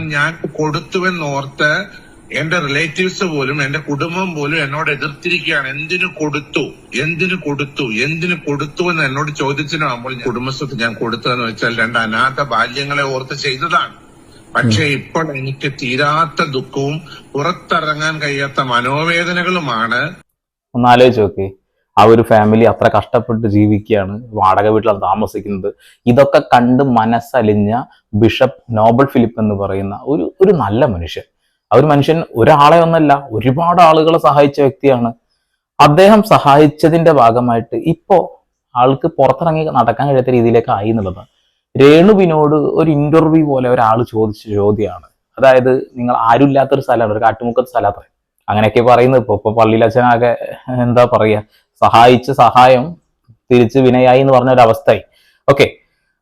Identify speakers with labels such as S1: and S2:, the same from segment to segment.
S1: ഞാൻ കൊടുത്തുവെന്ന് ഓർത്ത് എന്റെ റിലേറ്റീവ്സ് പോലും എന്റെ കുടുംബം പോലും എന്നോട് എതിർത്തിരിക്കുകയാണ്. എന്തിനു കൊടുത്തു? എന്തിനു കൊടുത്തു? എന്തിനു കൊടുത്തു എന്ന് എന്നോട് ചോദിച്ചതിനാകുമ്പോൾ കുടുംബസ്വത്ത് ഞാൻ കൊടുത്തതെന്ന് വെച്ചാൽ രണ്ട് അനാഥ ബാല്യങ്ങളെ ഓർത്ത് ചെയ്തതാണ്. പക്ഷെ ഇപ്പോൾ എനിക്ക് തീരാത്ത ദുഃഖവും പുറത്തിറങ്ങാൻ കഴിയാത്ത മനോവേദനകളുമാണ്.
S2: ഒന്ന് ആലോചിച്ച് നോക്കി. ആ ഒരു ഫാമിലി അത്ര കഷ്ടപ്പെട്ട് ജീവിക്കുകയാണ് വാടക വീട്ടിലാണ് താമസിക്കുന്നത്. ഇതൊക്കെ കണ്ട് മനസ്സലിഞ്ഞ ബിഷപ്പ് നോബൽ ഫിലിപ്പ് എന്ന് പറയുന്ന ഒരു ഒരു നല്ല മനുഷ്യൻ. ആ ഒരു മനുഷ്യൻ ഒരാളെ ഒന്നല്ല ഒരുപാട് ആളുകളെ സഹായിച്ച വ്യക്തിയാണ്. അദ്ദേഹം സഹായിച്ചതിന്റെ ഭാഗമായിട്ട് ഇപ്പോ ആൾക്ക് പുറത്തിറങ്ങി നടക്കാൻ കഴിയാത്ത രീതിയിലേക്ക് ആയി എന്നുള്ളത് രേണുവിനോട് ഒരു ഇന്റർവ്യൂ പോലെ ഒരാൾ ചോദിച്ച ചോദ്യമാണ്. അതായത് നിങ്ങൾ ആരും ആരുമില്ലാത്തൊരു സ്ഥലമാണ് ഒരു കാട്ടുമുക്കത്ത് സ്ഥലമാണ് അങ്ങനെയൊക്കെ പറയുന്നത് ഇപ്പൊ ഇപ്പൊ പള്ളിയിലച്ഛനാകെ എന്താ പറയാ സഹായിച്ച സഹായം തിരിച്ച് വിനയായി എന്ന് പറഞ്ഞ ഒരു അവസ്ഥയായി. ഓക്കെ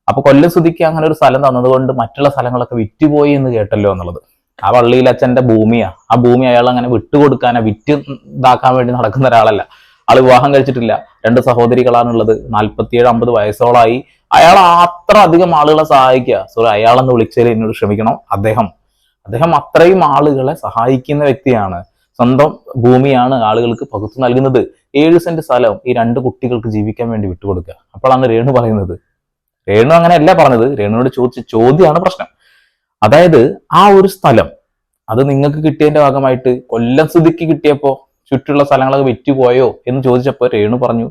S2: അപ്പൊ കൊല്ലം സുധിക്ക് അങ്ങനെ ഒരു സ്ഥലം തന്നതുകൊണ്ട് മറ്റുള്ള സ്ഥലങ്ങളൊക്കെ വിറ്റുപോയി എന്ന് കേട്ടല്ലോ എന്നുള്ളത്. ആ പള്ളിയിൽ അച്ഛന്റെ ഭൂമിയാ. ആ ഭൂമി അയാൾ അങ്ങനെ വിട്ടുകൊടുക്കാനാ വിറ്റ് ഇതാക്കാൻ വേണ്ടി നടക്കുന്ന ഒരാളല്ല. ആൾ വിവാഹം കഴിച്ചിട്ടില്ല. രണ്ട് സഹോദരികളാണുള്ളത്. നാല്പത്തിയേഴ് അമ്പത് വയസ്സോളായി. അയാൾ അത്ര അധികം ആളുകളെ സഹായിക്കുക. സോറി അയാളെന്ന് വിളിച്ചതിൽ എന്നോട് ക്ഷമിക്കണം. അദ്ദേഹം. അദ്ദേഹം അത്രയും ആളുകളെ സഹായിക്കുന്ന വ്യക്തിയാണ്. സ്വന്തം ഭൂമിയാണ് ആളുകൾക്ക് പകുത്തു നൽകുന്നത്. ഏഴ് സെന്റ് സ്ഥലം ഈ രണ്ട് കുട്ടികൾക്ക് ജീവിക്കാൻ വേണ്ടി വിട്ടുകൊടുക്കുക. അപ്പോഴാണ് രേണു പറയുന്നത്. രേണു അങ്ങനെയല്ല പറഞ്ഞത്. രേണുവിനോട് ചോദിച്ച ചോദ്യമാണ് പ്രശ്നം. അതായത് ആ ഒരു സ്ഥലം അത് നിങ്ങൾക്ക് കിട്ടിയതിന്റെ ഭാഗമായിട്ട് കൊല്ലം സ്ഥിതിക്ക് കിട്ടിയപ്പോ ചുറ്റുള്ള സ്ഥലങ്ങളൊക്കെ വിറ്റുപോയോ എന്ന് ചോദിച്ചപ്പോൾ രേണു പറഞ്ഞു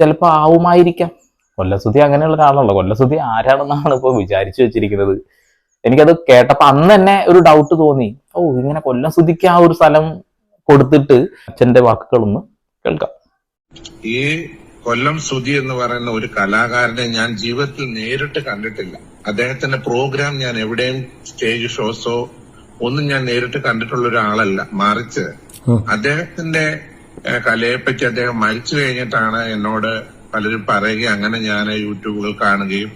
S2: ചിലപ്പോൾ ആവുമായിരിക്കാം. കൊല്ലസുതി അങ്ങനെയുള്ള ഒരാളാണല്ലോ കൊല്ലസുതി ആരാണെന്നാണ് ഇപ്പോൾ വിചാരിച്ചു വെച്ചിരിക്കുന്നത്. എനിക്കത് കേട്ടപ്പോൾ അന്ന് തന്നെ ഒരു ഡൗട്ട് തോന്നി. ഓ ഇങ്ങനെ കൊല്ലം സുതിക്ക് ആ ഒരു സ്ഥലം കൊടുത്തിട്ട് അച്ഛന്റെ വാക്കുകളൊന്ന് കേൾക്കാം.
S1: ഈ കൊല്ലം സുധി എന്ന് പറയുന്ന ഒരു കലാകാരനെ ഞാൻ ജീവിതത്തിൽ നേരിട്ട് കണ്ടിട്ടില്ല. അദ്ദേഹത്തിന്റെ പ്രോഗ്രാം ഞാൻ എവിടെയും സ്റ്റേജ് ഷോസോ ഒന്നും ഞാൻ നേരിട്ട് കണ്ടിട്ടുള്ള ഒരാളല്ല മറിച്ച് അദ്ദേഹത്തിന്റെ കലയെപ്പറ്റി അദ്ദേഹം മരിച്ചു കഴിഞ്ഞിട്ടാണ് എന്നോട് പലരും പറയുകയും അങ്ങനെ ഞാൻ യൂട്യൂബുകൾ കാണുകയും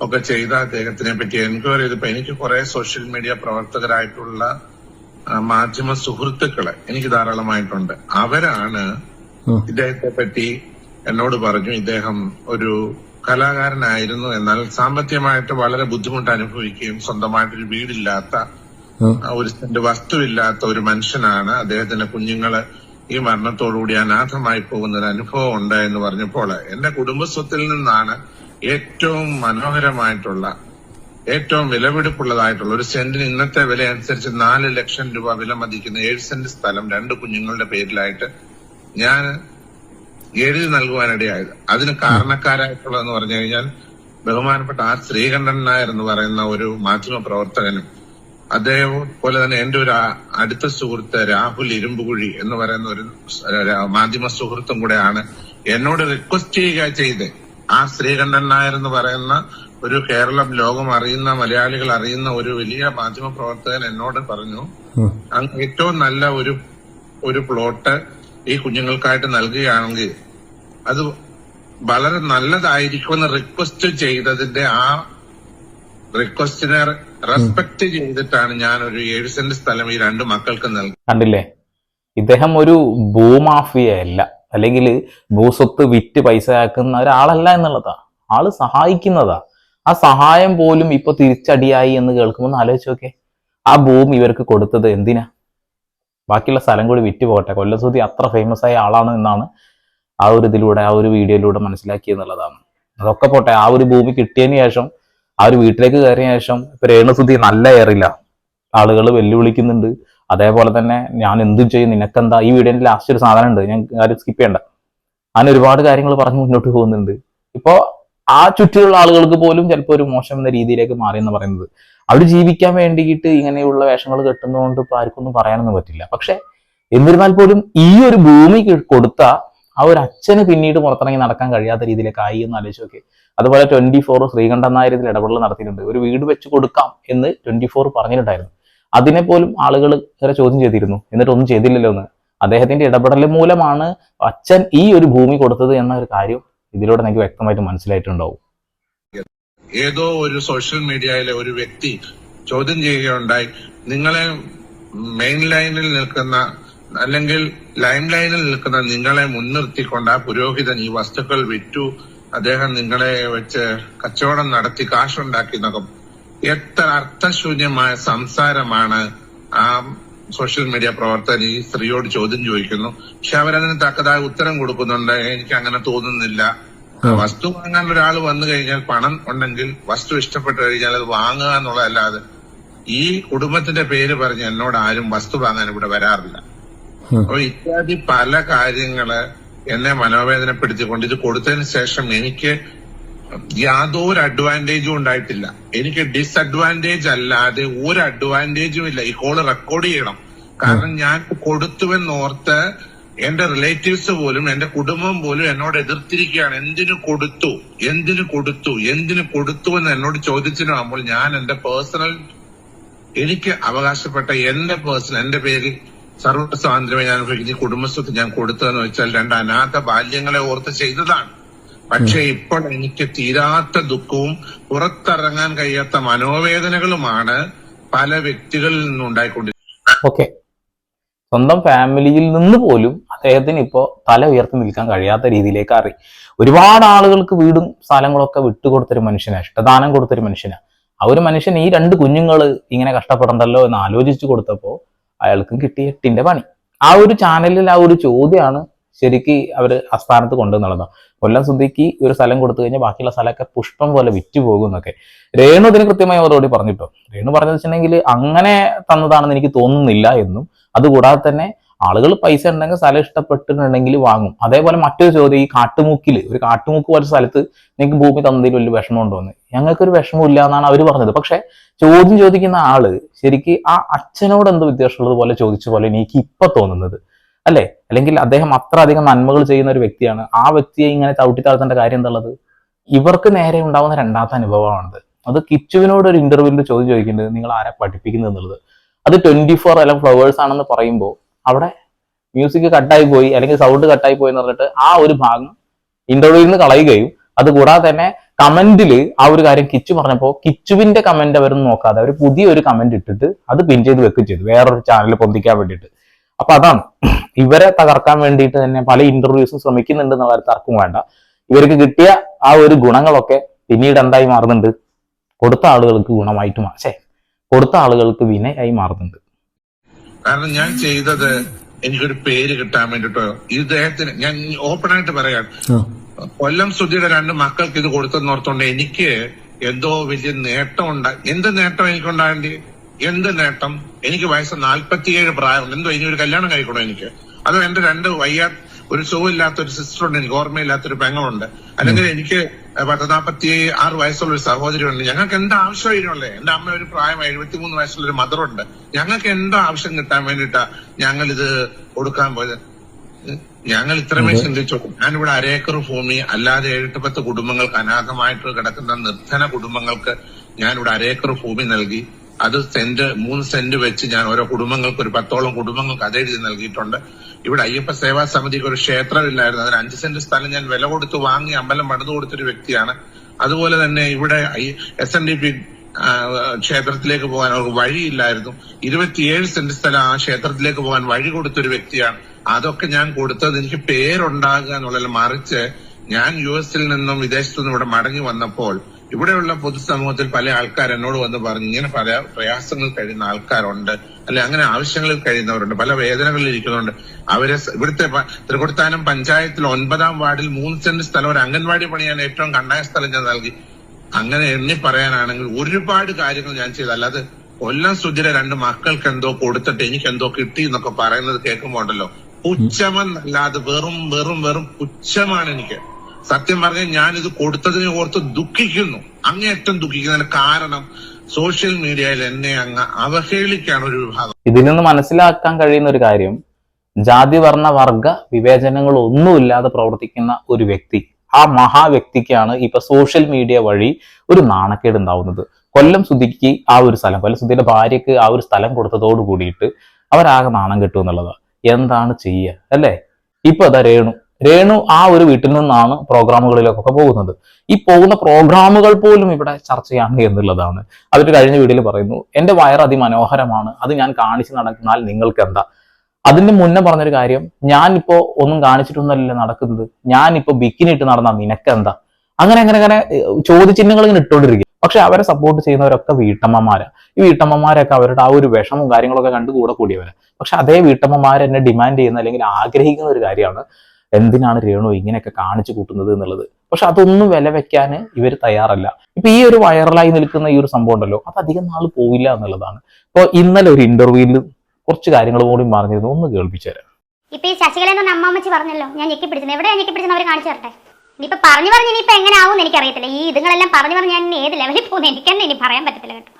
S1: ഒക്കെ ചെയ്ത അദ്ദേഹത്തിനെ പറ്റി എൻക്വയറി ചെയ്തപ്പോ എനിക്ക് കുറെ സോഷ്യൽ മീഡിയ പ്രവർത്തകരായിട്ടുള്ള മാധ്യമ സുഹൃത്തുക്കൾ എനിക്ക് ധാരാളമായിട്ടുണ്ട്. അവരാണ് ഇദ്ദേഹത്തെ പറ്റി എന്നോട് പറഞ്ഞു. ഇദ്ദേഹം ഒരു കലാകാരനായിരുന്നു. എന്നാൽ സാമ്പത്തികമായിട്ട് വളരെ ബുദ്ധിമുട്ട് അനുഭവിക്കുകയും സ്വന്തമായിട്ടൊരു വീടില്ലാത്ത ഒരു തന്റെ വസ്തുവില്ലാത്ത ഒരു മനുഷ്യനാണ്. അദ്ദേഹത്തിന്റെ കുഞ്ഞുങ്ങൾ ഈ മരണത്തോടുകൂടി അനാഥമായി പോകുന്ന ഒരു അനുഭവം ഉണ്ട് എന്ന് പറഞ്ഞപ്പോൾ എന്റെ കുടുംബസ്വത്തിൽ നിന്നാണ് ഏറ്റവും മനോഹരമായിട്ടുള്ള ഏറ്റവും വിലപിടിപ്പുള്ളതായിട്ടുള്ള ഒരു സെന്റിന് ഇന്നത്തെ വില അനുസരിച്ച് നാല് ലക്ഷം രൂപ വില മതിക്കുന്ന ഏഴ് സെന്റ് സ്ഥലം രണ്ട് കുഞ്ഞുങ്ങളുടെ പേരിലായിട്ട് ഞാൻ എഴുതി നൽകുവാനിടയായത്. അതിന് കാരണക്കാരായിട്ടുള്ളതെന്ന് പറഞ്ഞു കഴിഞ്ഞാൽ ബഹുമാനപ്പെട്ട ആർ ശ്രീകണ്ഠൻ നായർ എന്ന് പറയുന്ന ഒരു മാധ്യമ പ്രവർത്തകനും. അദ്ദേഹം പോലെ തന്നെ എന്റെ ഒരു അടുത്ത സുഹൃത്ത് രാഹുൽ ഇരുമ്പുകുഴി എന്ന് പറയുന്ന ഒരു മാധ്യമ സുഹൃത്തും കൂടെയാണ് എന്നോട് റിക്വസ്റ്റ് ചെയ്യുക ചെയ്ത് ആ ശ്രീകണ്ഠൻ നായർ എന്ന് പറയുന്ന ഒരു കേരളം ലോകം അറിയുന്ന മലയാളികൾ അറിയുന്ന ഒരു വലിയ മാധ്യമ പ്രവർത്തകൻ എന്നോട് പറഞ്ഞു അങ്ങ് ഏറ്റവും നല്ല ഒരു ഒരു പ്ലോട്ട് ഈ കുഞ്ഞുങ്ങൾക്കായിട്ട് നൽകുകയാണെങ്കിൽ അത് വളരെ നല്ലതായിരിക്കുമെന്ന് റിക്വസ്റ്റ് ചെയ്തതിന്റെ ആ റിക്വസ്റ്റിനെ റെസ്പെക്ട് ചെയ്തിട്ടാണ് ഞാൻ ഒരു ഏഴ് സെന്റ് സ്ഥലം ഈ രണ്ട് മക്കൾക്ക് നൽകി.
S2: കണ്ടില്ലേ? ഇദ്ദേഹം ഒരു ഭൂമാഫിയല്ല അല്ലെങ്കിൽ ഭൂസ്വത്ത് വിറ്റ് പൈസ ആക്കുന്ന ഒരാളല്ല എന്നുള്ളതാ. ആൾ സഹായിക്കുന്നതാ. ആ സഹായം പോലും ഇപ്പൊ തിരിച്ചടിയായി എന്ന് കേൾക്കുമ്പോൾ ആലോചിച്ചോക്കെ ആ ഭൂമി ഇവർക്ക് കൊടുത്തത് എന്തിനാ? ബാക്കിയുള്ള സ്ഥലം കൂടി വിറ്റ് പോകട്ടെ. കൊല്ലസൂതി അത്ര ഫേമസ് ആയ ആളാണ് എന്നാണ് ആ ഒരു ഇതിലൂടെ ആ ഒരു വീഡിയോയിലൂടെ മനസ്സിലാക്കി എന്നുള്ളതാണ്. അതൊക്കെ പോട്ടെ ആ ഒരു ഭൂമി കിട്ടിയതിന് ശേഷം ആ ഒരു വീട്ടിലേക്ക് കയറിയ ശേഷം ഇപ്പൊ രേണുസുതി നല്ല ഏറില്ല. ആളുകൾ വെല്ലുവിളിക്കുന്നുണ്ട്. അതേപോലെ തന്നെ ഞാൻ എന്തും ചെയ്യും നിനക്കെന്താ? ഈ വീഡിയോന്റെ ലാസ്റ്റ് ഒരു സാധനം ഉണ്ട് ഞാൻ കാര്യം സ്കിപ്പ് ചെയ്യണ്ട. അങ്ങനെ ഒരുപാട് കാര്യങ്ങൾ പറഞ്ഞ് മുന്നോട്ട് പോകുന്നുണ്ട്. ഇപ്പോ ആ ചുറ്റിലുള്ള ആളുകൾക്ക് പോലും ചിലപ്പോൾ ഒരു മോശം എന്ന രീതിയിലേക്ക് മാറി എന്ന് പറയുന്നത്. അവർ ജീവിക്കാൻ വേണ്ടിയിട്ട് ഇങ്ങനെയുള്ള വേഷങ്ങൾ കെട്ടുന്നതുകൊണ്ട് ഇപ്പൊ ആർക്കൊന്നും പറയാനൊന്നും പറ്റില്ല. പക്ഷെ എന്നിരുന്നാൽ പോലും ഈ ഒരു ഭൂമി കൊടുത്ത ആ ഒരു അച്ഛന് പിന്നീട് പുറത്തിറങ്ങി നടക്കാൻ കഴിയാത്ത രീതിയിലേക്ക് ആയി എന്ന് ആലോചിച്ച് നോക്കി. അതുപോലെ ട്വന്റി ഫോർ ശ്രീകണ്ഠൻ നായർ ഇതിൽ ഇടപെടൽ നടത്തിയിട്ടുണ്ട്. ഒരു വീട് വെച്ച് കൊടുക്കാം എന്ന് ട്വന്റി ഫോർ പറഞ്ഞിട്ടുണ്ടായിരുന്നു. അതിനെ പോലും ആളുകൾ ഏറെ ചോദ്യം ചെയ്തിരുന്നു. എന്നിട്ട് ഒന്നും ചെയ്തില്ലല്ലോ എന്ന്. അദ്ദേഹത്തിന്റെ ഇടപെടൽ മൂലമാണ് അച്ഛൻ ഈ ഒരു ഭൂമി കൊടുത്തത് എന്ന ഒരു കാര്യം ഇതിലൂടെ എനിക്ക് വ്യക്തമായിട്ട് മനസ്സിലായിട്ടുണ്ടാവും.
S1: ഏതോ ഒരു സോഷ്യൽ മീഡിയയിലെ ഒരു വ്യക്തി ചോദ്യം ചെയ്യുകയുണ്ടായി. നിങ്ങളെ മെയിൻ ലൈനിൽ നിൽക്കുന്ന അല്ലെങ്കിൽ ലൈൻ ലൈനിൽ നിൽക്കുന്ന നിങ്ങളെ മുൻനിർത്തിക്കൊണ്ട് ആ പുരോഹിതൻ ഈ വസ്തുക്കൾ വിറ്റു. അദ്ദേഹം നിങ്ങളെ വെച്ച് കച്ചവടം നടത്തി കാശുണ്ടാക്കി എന്നൊക്കെ എത്ര അർത്ഥശൂന്യമായ സംസാരമാണ് ആ സോഷ്യൽ മീഡിയ പ്രവർത്തകൻ ഈ സ്ത്രീയോട് ചോദ്യം ചോദിക്കുന്നു. പക്ഷെ അവരതിന് തക്കതായ ഉത്തരം കൊടുക്കുന്നുണ്ട്. എനിക്ക് അങ്ങനെ തോന്നുന്നില്ല. വസ്തു വാങ്ങാൻ ഒരാൾ വന്നു കഴിഞ്ഞാൽ പണം ഉണ്ടെങ്കിൽ വസ്തു ഇഷ്ടപ്പെട്ടു കഴിഞ്ഞാൽ അത് വാങ്ങുക എന്നുള്ളതല്ലാതെ ഈ കുടുംബത്തിന്റെ പേര് പറഞ്ഞ് എന്നോട് ആരും വസ്തു വാങ്ങാൻ ഇവിടെ വരാറില്ല. അപ്പൊ ഇത്യാദി പല കാര്യങ്ങൾ എന്നെ മനോവേദനപ്പെടുത്തിക്കൊണ്ട് ഇത് കൊടുത്തതിന് ശേഷം എനിക്ക് യാതൊരു അഡ്വാന്റേജും ഉണ്ടായിട്ടില്ല. എനിക്ക് ഡിസഡ്വാന്റേജ് അല്ലാതെ ഒരു അഡ്വാന്റേജും ഇല്ല. ഈ കോൾ റെക്കോർഡ് ചെയ്യണം. കാരണം ഞാൻ കൊടുത്തുവെന്നോർത്ത് എന്റെ റിലേറ്റീവ്സ് പോലും എന്റെ കുടുംബം പോലും എന്നോട് എതിർത്തിരിക്കുകയാണ്. എന്തിനു കൊടുത്തു? എന്തിനു കൊടുത്തു? എന്തിനു കൊടുത്തു എന്ന് എന്നോട് ചോദിച്ചിട്ടാകുമ്പോൾ ഞാൻ എന്റെ പേഴ്സണൽ എനിക്ക് അവകാശപ്പെട്ട എന്റെ പേഴ്സണൽ എന്റെ പേരിൽ സർവസ്വാതന്ത്ര്യമായി ഞാൻ ഉപയോഗിച്ച് ഈ കുടുംബസ്വത്ത് ഞാൻ കൊടുത്തതെന്ന് വെച്ചാൽ രണ്ട് അനാഥ ബാല്യങ്ങളെ ഓർത്ത് ചെയ്തതാണ്. പക്ഷെ ഇപ്പോൾ എനിക്ക് തീരാത്ത ദുഃഖവും പുറത്തിറങ്ങാൻ കഴിയാത്ത മനോവേദനകളുമാണ് പല വ്യക്തികളിൽ നിന്നുണ്ടായിക്കൊണ്ടിരിക്കുന്നത്.
S2: ഓക്കെ സ്വന്തം ഫാമിലിയിൽ നിന്ന് പോലും അദ്ദേഹത്തിന് ഇപ്പോൾ തല ഉയർത്തി നിൽക്കാൻ കഴിയാത്ത രീതിയിലേക്ക് അറി ഒരുപാട് ആളുകൾക്ക് വീടും സ്ഥലങ്ങളൊക്കെ വിട്ടുകൊടുത്തൊരു മനുഷ്യനാണ് ഇഷ്ടദാനം കൊടുത്തൊരു മനുഷ്യനാണ് ആ ഒരു മനുഷ്യൻ ഈ രണ്ട് കുഞ്ഞുങ്ങൾ ഇങ്ങനെ കഷ്ടപ്പെടണ്ടല്ലോ എന്ന് ആലോചിച്ചു കൊടുത്തപ്പോൾ അയാൾക്കും കിട്ടിയ എട്ടിന്റെ പണി. ആ ഒരു ചാനലിൽ ആ ഒരു ചോദ്യമാണ് ശരിക്ക് അവർ ആസ്ഥാനത്ത് കൊണ്ടുവന്നുള്ളത്. കൊല്ലം സുദ്ധിക്ക് ഒരു സ്ഥലം കൊടുത്തു കഴിഞ്ഞാൽ ബാക്കിയുള്ള സ്ഥലമൊക്കെ പുഷ്പം പോലെ വിറ്റ് പോകും എന്നൊക്കെ. രേണു ഇതിന് കൃത്യമായി ഓരോടി പറഞ്ഞിട്ടോ. രേണു പറഞ്ഞു വെച്ചിട്ടുണ്ടെങ്കിൽ അങ്ങനെ തന്നതാണെന്ന് എനിക്ക് തോന്നുന്നില്ല എന്നും അതുകൂടാതെ തന്നെ ആളുകൾ പൈസ ഉണ്ടെങ്കിൽ സ്ഥലം ഇഷ്ടപ്പെട്ടിട്ടുണ്ടെങ്കിൽ വാങ്ങും. അതേപോലെ മറ്റൊരു ചോദ്യം ഈ കാട്ടുമുക്കിൽ ഒരു കാട്ടുമുക്ക് പോലെ സ്ഥലത്ത് നിങ്ങൾക്ക് ഭൂമി തന്നതിൽ വലിയ വിഷമം ഉണ്ടോന്ന് ഞങ്ങൾക്കൊരു വിഷമമില്ല എന്നാണ് അവർ പറഞ്ഞത്. പക്ഷെ ചോദ്യം ചോദിക്കുന്ന ആൾ ശരിക്ക് ആ അച്ഛനോട് എന്ത് വ്യത്യാസമുള്ളത് പോലെ ചോദിച്ച പോലെ എനിക്ക് ഇപ്പൊ തോന്നുന്നത്. അല്ലെ? അല്ലെങ്കിൽ അദ്ദേഹം അത്ര അധികം നന്മകൾ ചെയ്യുന്ന ഒരു വ്യക്തിയാണ്. ആ വ്യക്തിയെ ഇങ്ങനെ ചവിട്ടി താഴ്ത്തേണ്ട കാര്യം എന്തുള്ളത് ഇവർക്ക് നേരെ ഉണ്ടാവുന്ന രണ്ടാമത്തെ അനുഭവമാണത്. അത് കിച്ചുവിനോട് ഒരു ഇന്റർവ്യൂവിൽ ചോദ്യം ചോദിക്കേണ്ടത് നിങ്ങൾ ആരെ പഠിപ്പിക്കുന്നത് എന്നുള്ളത് അത് ട്വന്റി ഫോർ അല്ലെങ്കിൽ ഫ്ലവേഴ്സ് ആണെന്ന് പറയുമ്പോൾ അവിടെ മ്യൂസിക് കട്ടായി പോയി അല്ലെങ്കിൽ സൗണ്ട് കട്ടായി പോയി എന്ന് പറഞ്ഞിട്ട് ആ ഒരു ഭാഗം ഇന്റർവ്യൂവിൽ നിന്ന് കളയുകയും അതുകൂടാതെ തന്നെ കമന്റിൽ ആ ഒരു കാര്യം കിച്ചു പറഞ്ഞപ്പോൾ കിച്ചുവിന്റെ കമന്റ് അവരൊന്നും നോക്കാതെ അവർ പുതിയൊരു കമന്റ് ഇട്ടിട്ട് അത് പിൻ ചെയ്ത് വെക്കുകയും ചെയ്തു വേറൊരു ചാനൽ പൊന്തിക്കാൻ വേണ്ടിയിട്ട്. അപ്പൊ അതാണ്. ഇവരെ തകർക്കാൻ വേണ്ടിയിട്ട് തന്നെ പല ഇന്റർവ്യൂസും ശ്രമിക്കുന്നുണ്ട് എന്നുള്ള തർക്കം വേണ്ട. ഇവർക്ക് കിട്ടിയ ആ ഒരു ഗുണങ്ങളൊക്കെ പിന്നീട് എന്തായി മാറുന്നുണ്ട്? കൊടുത്ത ആളുകൾക്ക് ഗുണമായിട്ട് മാറേ കൊടുത്ത ആളുകൾക്ക് വിനയായി മാറുന്നുണ്ട്.
S1: കാരണം ഞാൻ ചെയ്തത് എനിക്കൊരു പേര് കിട്ടാൻ വേണ്ടിട്ടോ ഇദ്ദേഹത്തിന് ഞാൻ ഓപ്പൺ ആയിട്ട് പറയാം. കൊല്ലം സുധിയുടെ രണ്ട് മക്കൾക്ക് ഇത് കൊടുത്തെന്ന് ഓർത്തോണ്ട് എനിക്ക് എന്തോ വലിയ നേട്ടം ഉണ്ടായി എന്ത് നേട്ടം എനിക്കുണ്ടാകേണ്ടി? എന്ത് നേട്ടം? എനിക്ക് വയസ്സ് നാൽപ്പത്തിയേഴ് പ്രായം എന്തോ ഇനി ഒരു കല്യാണം കഴിക്കണോ എനിക്ക്? അതോ എന്റെ രണ്ട് വയ്യാ ഒരു സുഖമില്ലാത്ത ഒരു സിസ്റ്റർ ഉണ്ട് എനിക്ക് ഓർമ്മയില്ലാത്ത ഒരു പെങ്ങളുണ്ട്. അല്ലെങ്കിൽ എനിക്ക് പത്ത് നാൽപ്പത്തി ആറ് വയസ്സുള്ള ഒരു സഹോദരി ഉണ്ട് ഞങ്ങൾക്ക് എന്താ ആവശ്യം ഇതിനുള്ളേ എന്റെ അമ്മ ഒരു പ്രായം എഴുപത്തിമൂന്ന് വയസ്സുള്ള ഒരു മദറുണ്ട് ഞങ്ങൾക്ക് എന്താ ആവശ്യം കിട്ടാൻ വേണ്ടിയിട്ടാ ഞങ്ങൾ ഇത് കൊടുക്കാൻ പോയത്. ഞങ്ങൾ ഇത്രമേ ചിന്തിച്ചു? ഞാനിവിടെ അരേക്കർ ഭൂമി അല്ലാതെ ഏഴെട്ട് പത്ത് കുടുംബങ്ങൾക്ക് അനാഥമായിട്ട് കിടക്കുന്ന നിർധന കുടുംബങ്ങൾക്ക് ഞാനിവിടെ അരേക്കർ ഭൂമി നൽകി. അത് സെന്റ് മൂന്ന് സെന്റ് വെച്ച് ഞാൻ ഓരോ കുടുംബങ്ങൾക്ക് ഒരു പത്തോളം കുടുംബങ്ങൾക്ക് അതെഴുതി നൽകിയിട്ടുണ്ട്. ഇവിടെ അയ്യപ്പ സേവാ സമിതിക്ക് ഒരു ക്ഷേത്രമില്ലായിരുന്നു. അതിന് അഞ്ച് സെന്റ് സ്ഥലം ഞാൻ വില കൊടുത്ത് വാങ്ങി അമ്പലം പണിതു കൊടുത്തൊരു വ്യക്തിയാണ്. അതുപോലെ തന്നെ ഇവിടെ എസ് എൻ ഡി പി ക്ഷേത്രത്തിലേക്ക് പോകാൻ അവർക്ക് വഴിയില്ലായിരുന്നു. ഇരുപത്തിയേഴ് സെന്റ് സ്ഥലം ആ ക്ഷേത്രത്തിലേക്ക് പോകാൻ വഴി കൊടുത്തൊരു വ്യക്തിയാണ്. അതൊക്കെ ഞാൻ കൊടുത്തത് എനിക്ക് പേരുണ്ടാകുക എന്നുള്ളത് മറിച്ച് ഞാൻ യു എസിൽ നിന്നും വിദേശത്തു നിന്നും ഇവിടെ മടങ്ങി വന്നപ്പോൾ ഇവിടെയുള്ള പൊതുസമൂഹത്തിൽ പല ആൾക്കാർ എന്നോട് വന്ന് പറഞ്ഞു ഇങ്ങനെ പല പ്രയാസങ്ങൾ കഴിയുന്ന ആൾക്കാരുണ്ട്. അല്ലെ അങ്ങനെ ആവശ്യങ്ങളിൽ കഴിയുന്നവരുണ്ട്. പല വേദനകളിൽ ഇരിക്കുന്നുണ്ട് അവരെ ഇവിടുത്തെ തൃക്കൊടുത്താനം പഞ്ചായത്തിൽ ഒൻപതാം വാർഡിൽ മൂന്ന് സെന്റ് സ്ഥലം ഒരു അംഗൻവാടി പണിയാൻ ഏറ്റവും കണ്ടായ സ്ഥലം ഞാൻ നൽകി. അങ്ങനെ എണ്ണി പറയാനാണെങ്കിൽ ഒരുപാട് കാര്യങ്ങൾ ഞാൻ ചെയ്തു. അല്ലാതെ കൊല്ലം സുധിര രണ്ട് മക്കൾക്ക് എന്തോ കൊടുത്തിട്ട് എനിക്ക് എന്തോ കിട്ടി എന്നൊക്കെ പറയുന്നത് കേൾക്കുമ്പോ ഉണ്ടല്ലോ. പുച്ഛമെന്നല്ലാതെ വെറും വെറും വെറും പുച്ഛമാണ് എനിക്ക്. സത്യം പറഞ്ഞാൽ ഞാൻ ഇത് കൊടുത്തതിനെ ഓർത്ത് ദുഃഖിക്കുന്നു. അങ്ങേയറ്റം ദുഃഖിക്കുന്നതിന് കാരണം സോഷ്യൽ മീഡിയയിൽ എന്നെ അങ്ങ് അവഹേളിക്കാണ് ഒരു വിഭാഗം.
S2: ഇതിൽ നിന്ന് മനസ്സിലാക്കാൻ കഴിയുന്ന ഒരു കാര്യം ജാതി വർണ വർഗ വിവേചനങ്ങൾ ഒന്നുമില്ലാതെ പ്രവർത്തിക്കുന്ന ഒരു വ്യക്തി ആ മഹാവ്യക്തിക്കാണ് ഇപ്പൊ സോഷ്യൽ മീഡിയ വഴി ഒരു നാണക്കേട് ഉണ്ടാവുന്നത്. കൊല്ലം സുധിക്ക് ആ ഒരു സ്ഥലം കൊല്ലം സുധിയുടെ ഭാര്യക്ക് ആ ഒരു സ്ഥലം കൊടുത്തതോട് കൂടിയിട്ട് അവരാകെ നാണം കെട്ടു എന്നുള്ളതാണ് എന്താണ് ചെയ്യുക അല്ലേ? ഇപ്പൊ അതാ രേണു. രേണു ആ ഒരു വീട്ടിൽ നിന്നാണ് പ്രോഗ്രാമുകളിലേക്കൊക്കെ പോകുന്നത്. ഈ പോകുന്ന പ്രോഗ്രാമുകൾ പോലും ഇവിടെ ചർച്ചയാണ് എന്നുള്ളതാണ്. അതിട്ട് കഴിഞ്ഞ വീഡിയോയിൽ പറയുന്നു എന്റെ വയർ അതിമനോഹരമാണ്. അത് ഞാൻ കാണിച്ച് നടന്നാൽ നിങ്ങൾക്ക് എന്താ അതിന്റെ മുന്നേ പറഞ്ഞൊരു കാര്യം ഞാൻ ഇപ്പോ ഒന്നും കാണിച്ചിട്ടൊന്നുമല്ല നടക്കുന്നത്. ഞാൻ ഇപ്പോ ബിക്കിനി ഇട്ട് നടന്നാൽ നിനക്കെന്താ? അങ്ങനെ അങ്ങനെ അങ്ങനെ ചോദ്യചിഹ്നങ്ങൾ ഇങ്ങനെ ഇട്ടുകൊണ്ടിരിക്കും പക്ഷെ അവരെ സപ്പോർട്ട് ചെയ്യുന്നവരൊക്കെ വീട്ടമ്മമാരാ. ഈ വീട്ടമ്മമാരൊക്കെ അവരുടെ ആ ഒരു വിഷമവും കാര്യങ്ങളൊക്കെ കണ്ടു കൂടെ കൂടിയവരാ. പക്ഷെ അതേ വീട്ടമ്മമാർ എന്നെ ഡിമാൻഡ് ചെയ്യുന്ന അല്ലെങ്കിൽ ആഗ്രഹിക്കുന്ന ഒരു കാര്യമാണ് എന്തിനാണ് രേണു ഇങ്ങനെയൊക്കെ കാണിച്ചു കൂട്ടുന്നത് എന്നുള്ളത്. പക്ഷെ അതൊന്നും വില വെക്കാൻ ഇവർ തയ്യാറല്ല. ഇപ്പൊ ഈ ഒരു വൈറലായി നിൽക്കുന്ന ഈ ഒരു സംഭവം ഉണ്ടല്ലോ അത് അധികം നാൾ പോയില്ല എന്നുള്ളതാണ്. ഇപ്പോൾ ഇന്നലെ ഒരു ഇന്റർവ്യൂവിൽ കുറച്ച് കാര്യങ്ങൾ കൂടി പറഞ്ഞിരുന്നു ഒന്ന് കേൾപ്പിച്ചു തരാം.
S3: ഇപ്പൊ ഈ ശശികല എന്ന അമ്മാമ്മച്ചി പറഞ്ഞല്ലോ ഞാൻ ഞെക്കി പിടിച്ചത് എവിടെ ഞെക്കി അവർ കാണിച്ചു തരട്ടെ. ഇനിയിപ്പോ പറഞ്ഞു ഇനി ഇനിയിപ്പോ എങ്ങനെ ആവും എനിക്കറിയത്തില്ല. ഈ ഇതുങ്ങളെല്ലാം പറഞ്ഞു പറഞ്ഞു ഞാൻ ഏത് ലെവലിൽ പോകുന്നു എനിക്കെന്നെ ഇനി പറയാൻ പറ്റത്തില്ല കേട്ടോ.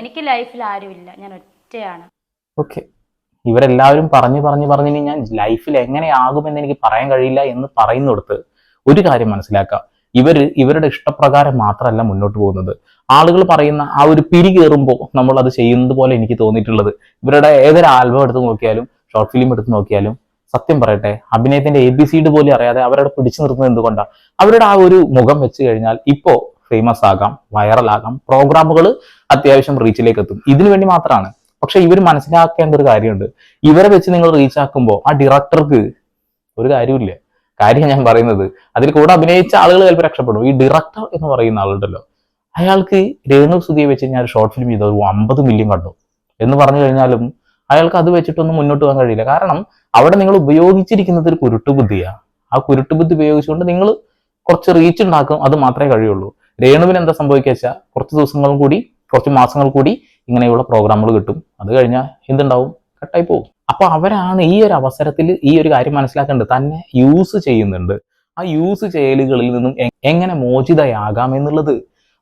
S4: എനിക്ക് ലൈഫിൽ ആരുമില്ല. ഞാൻ ഒറ്റയാണ്.
S2: ഓക്കെ ഇവരെല്ലാവരും പറഞ്ഞു പറഞ്ഞു പറഞ്ഞ് ഞാൻ ലൈഫിൽ എങ്ങനെയാകുമെന്ന് എനിക്ക് പറയാൻ കഴിയില്ല എന്ന് പറയുന്നിടത്ത് ഒരു കാര്യം മനസ്സിലാക്കുക. ഇവർ ഇവരുടെ ഇഷ്ടപ്രകാരം മാത്രമല്ല മുന്നോട്ട് പോകുന്നത്. ആളുകൾ പറയുന്ന ആ ഒരു പിരി കയറുമ്പോൾ നമ്മൾ അത് ചെയ്യുന്നത് പോലെ എനിക്ക് തോന്നിയിട്ടുള്ളത്. ഇവരുടെ ഏതൊരു ആൽബം എടുത്ത് നോക്കിയാലും ഷോർട്ട് ഫിലിം എടുത്ത് നോക്കിയാലും സത്യം പറയട്ടെ അഭിനയത്തിന്റെ എ ബി സി ഡി പോലും അറിയാതെ അവരുടെ പിടിച്ചു നിർത്തുന്നത് എന്തുകൊണ്ടാണ് അവരുടെ ആ ഒരു മുഖം വെച്ച് കഴിഞ്ഞാൽ ഇപ്പോ ഫേമസ് ആകാം വൈറലാകാം പ്രോഗ്രാമുകൾ അത്യാവശ്യം റീച്ചിലേക്ക് എത്തും. ഇതിനു വേണ്ടി മാത്രമാണ് പക്ഷെ ഇവർ മനസ്സിലാക്കേണ്ട ഒരു കാര്യമുണ്ട്. ഇവരെ വെച്ച് നിങ്ങൾ റീച്ച് ആക്കുമ്പോൾ ആ ഡയറക്ടർക്ക് ഒരു കാര്യമില്ല കാര്യം ഞാൻ പറയുന്നത് അതിൽ കൂടെ അഭിനയിച്ച ആളുകൾ ചിലപ്പോൾ രക്ഷപ്പെടും. ഈ ഡയറക്ടർ എന്ന് പറയുന്ന ആളുണ്ടല്ലോ അയാൾക്ക് രേണു സുധിയെ വെച്ച് ഞാൻ ഷോർട്ട് ഫിലിം ചെയ്ത ഒരു അമ്പത് മില്യൺ കണ്ടു. എന്ന് പറഞ്ഞു കഴിഞ്ഞാലും അയാൾക്ക് അത് വെച്ചിട്ടൊന്നും മുന്നോട്ട് പോകാൻ കഴിയില്ല. കാരണം അവിടെ നിങ്ങൾ ഉപയോഗിച്ചിരിക്കുന്നത് ഒരു കുരുട്ടുബുദ്ധിയാണ് ആ കുരുട്ടുബുദ്ധി ഉപയോഗിച്ചുകൊണ്ട് നിങ്ങൾ കുറച്ച് റീച്ച് ഉണ്ടാക്കും അത് മാത്രമേ കഴിയുള്ളൂ. രേണുവിന് എന്താ സംഭവിക്കുക വെച്ചാൽ കുറച്ച് ദിവസങ്ങളും കൂടി കുറച്ച് മാസങ്ങൾ കൂടി ഇങ്ങനെയുള്ള പ്രോഗ്രാമുകൾ കിട്ടും. അത് കഴിഞ്ഞാൽ എന്തുണ്ടാവും? കട്ടായി പോകും. അപ്പോൾ അവരാണ് ഈ ഒരു അവസരത്തിൽ ഈ ഒരു കാര്യം മനസ്സിലാക്കേണ്ടത്. തന്നെ യൂസ് ചെയ്യുന്നുണ്ട്. ആ യൂസ് ചെയ്യലുകളിൽ നിന്നും എങ്ങനെ മോചിതയാകാം എന്നുള്ളത്.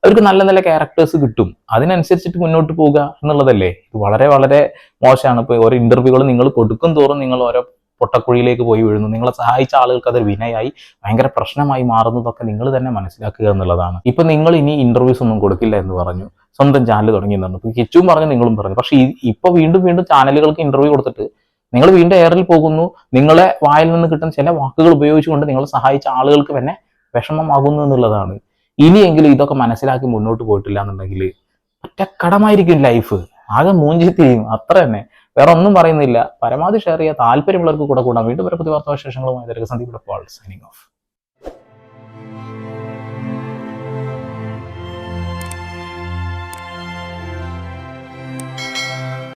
S2: അവർക്ക് നല്ല നല്ല ക്യാരക്ടേഴ്സ് കിട്ടും. അതിനനുസരിച്ചിട്ട് മുന്നോട്ട് പോവുക എന്നുള്ളതല്ലേ? ഇത് വളരെ വളരെ മോശമാണ്. ഇപ്പൊ ഓരോ ഇന്റർവ്യൂകൾ നിങ്ങൾ കൊടുക്കും തോറും നിങ്ങൾ ഓരോ പൊട്ടക്കുഴിയിലേക്ക് പോയി വീഴുന്നു. നിങ്ങളെ സഹായിച്ച ആളുകൾക്ക് അത് വിനയായി ഭയങ്കര പ്രശ്നമായി മാറുന്നതൊക്കെ നിങ്ങൾ തന്നെ മനസ്സിലാക്കുക എന്നുള്ളതാണ്. ഇപ്പൊ നിങ്ങൾ ഇനി ഇന്റർവ്യൂസ് ഒന്നും കൊടുക്കില്ല എന്ന് പറഞ്ഞു. സ്വന്തം ചാനൽ തുടങ്ങി ഇപ്പൊ കിച്ചും പറഞ്ഞു നിങ്ങളും പറഞ്ഞു. പക്ഷെ ഇപ്പൊ വീണ്ടും വീണ്ടും ചാനലുകൾക്ക് ഇന്റർവ്യൂ കൊടുത്തിട്ട് നിങ്ങൾ വീണ്ടും എയറിൽ പോകുന്നു. നിങ്ങളെ വായിൽ നിന്ന് കിട്ടുന്ന ചില വാക്കുകൾ ഉപയോഗിച്ചുകൊണ്ട് നിങ്ങളെ സഹായിച്ച ആളുകൾക്ക് തന്നെ വിഷമമാകുന്നു എന്നുള്ളതാണ്. ഇനിയെങ്കിലും ഇതൊക്കെ മനസ്സിലാക്കി മുന്നോട്ട് പോയിട്ടില്ല എന്നുണ്ടെങ്കിൽ ഒറ്റക്കടമായിരിക്കും ലൈഫ് ആകെ മൂഞ്ചി തിരിയും അത്ര തന്നെ. വേറെ ഒന്നും പറയുന്നില്ല. പരമാവധി ഷെയർ ചെയ്യുക. താല്പര്യമുള്ളവർക്ക് കൂടെ കൂടാം. വീണ്ടും വരെ പുതിയ വാർത്താവിശേഷങ്ങളുമായി സന്ദീപ് സൈനിങ് ഓഫ്